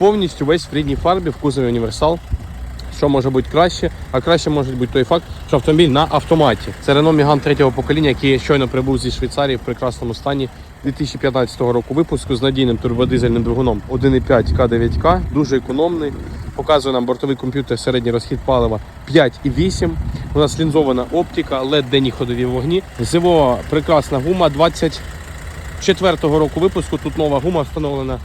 Повністю весь в рідній фарбі в кузові універсал. Що може бути краще? А краще може бути той факт, що автомобіль на автоматі. Це Renault Megane третього покоління, який щойно прибув зі Швейцарії в прекрасному стані 2015 року випуску з надійним турбодизельним двигуном 1,5 К9К, дуже економний. Показує нам бортовий комп'ютер середній розхід палива 5,8. У нас лінзована оптика, LED денні ходові вогні. Зимова прекрасна гума 24-го року випуску. Тут нова гума встановлена.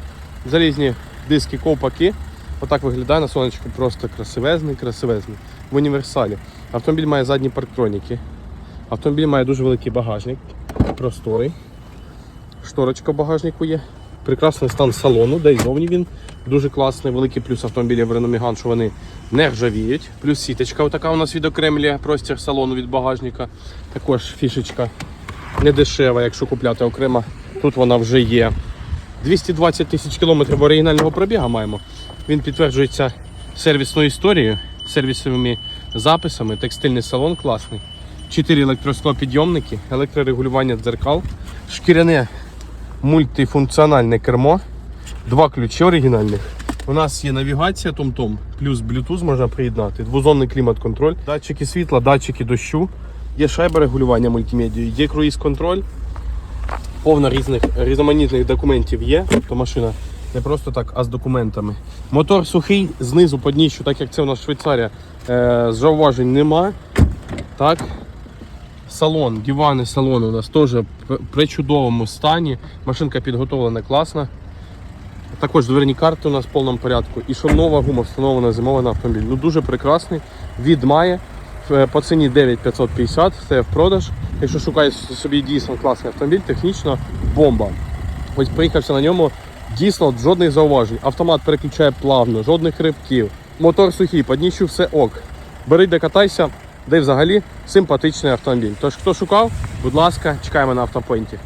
Залізні диски ковпаки. Отак виглядає на сонечку просто красивезний, красивезний. В універсалі. Автомобіль має задні парктроніки. Автомобіль має дуже великий багажник, просторий. Шторочка в багажнику є. Прекрасний стан салону, де й зовні він дуже класний. Великий плюс автомобілів Renault Megane, що вони не ржавіють. Плюс сіточка отака у нас відокремлює простір салону від багажника. Також фішечка не дешева, якщо купляти окремо. Тут вона вже є. 220 тисяч кілометрів оригінального пробіга маємо. Він підтверджується сервісною історією, сервісовими записами, текстильний салон класний. 4 електросклопідйомники, електрорегулювання дзеркал, шкіряне мультифункціональне кермо, два ключі оригінальних. У нас є навігація TomTom, плюс Bluetooth можна приєднати, двозонний клімат-контроль, датчики світла, датчики дощу, є шайба регулювання мультимедією, є круїз-контроль, повно різних різноманітних документів є. Тобто машина не просто так, а з документами. Мотор сухий, знизу по дніщу, так як це у нас Швейцарія, е, зауважень нема. Так. Салон, дивани салону у нас теж в причудовому стані. Машинка підготовлена класно. Також дверні карти у нас в повному порядку. І що нова гума встановлена зимова на автомобіль. Ну дуже прекрасний. Від має Е, по ціні 9550, це в продаж. Якщо шукаєш собі дійсно класний автомобіль, технічно бомба. Ось приїхався на ньому, дійсно жодних зауважень. Автомат переключає плавно, жодних ривків. Мотор сухий, дніщу все ок. Бери де катайся, де взагалі симпатичний автомобіль. Тож, хто шукав, будь ласка, чекаємо на автопоінті.